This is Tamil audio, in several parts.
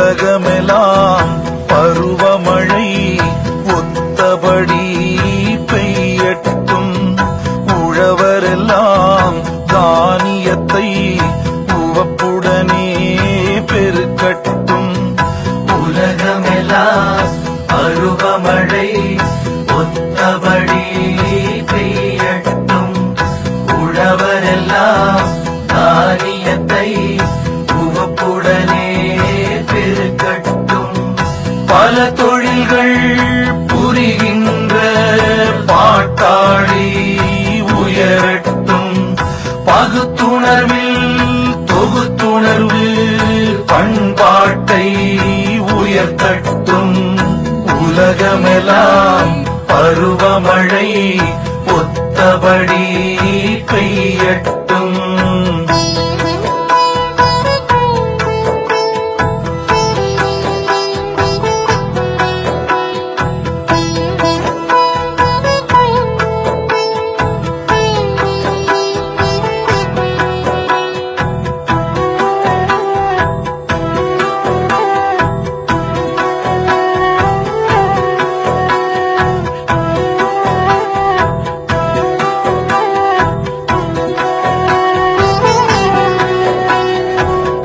உலகமெல்லாம் பருவமழை ஒத்தபடி பெய்யட்டும். உழவரெல்லாம் தானியத்தை உவப்புடனே பெருக்கட்டும். உலகமெல்லாம் பருவமழை ஒத்தபடி பல தொழில்கள் புரிகின்ற பாட்டாளி உயரட்டும். பகுத்துணர்வில் தொகுத்துணர்வு பண்பாட்டை உயர்த்தட்டும். உலகமெல்லாம் பருவமழை பொத்தபடி பெய்யட்டும்.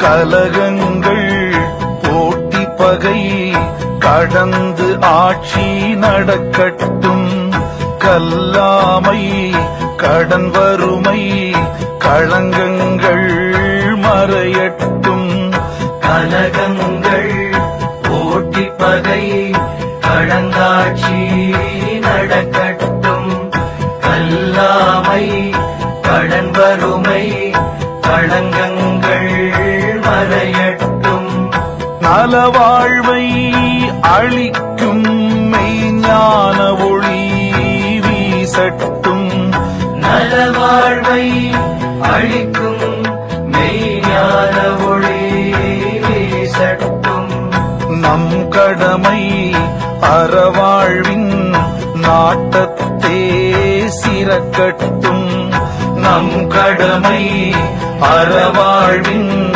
கலகங்கள் போட்டி பகை கடந்து ஆட்சி நடக்கட்டும். கல்லாமை கடன் வறுமை களங்கங்கள் மறையட்டும். கலகங்கள் போட்டி பகை கடந்தாட்சி நடக்கட்டும். கல்லாமை கடன் வறுமை களங்கங்கள் மறையட்டும் நலவாழ்வை அளிக்கும் மெய்ஞான ஒளி வீசட்டும். நலவாழ்வை அளிக்கும் மெய்ஞான ஒளி வீசட்டும். நம் கடமை அறவாழ்வின் நாட்டத்தே சிறக்கட்டும். நம் கடமை அறவாழ்வின்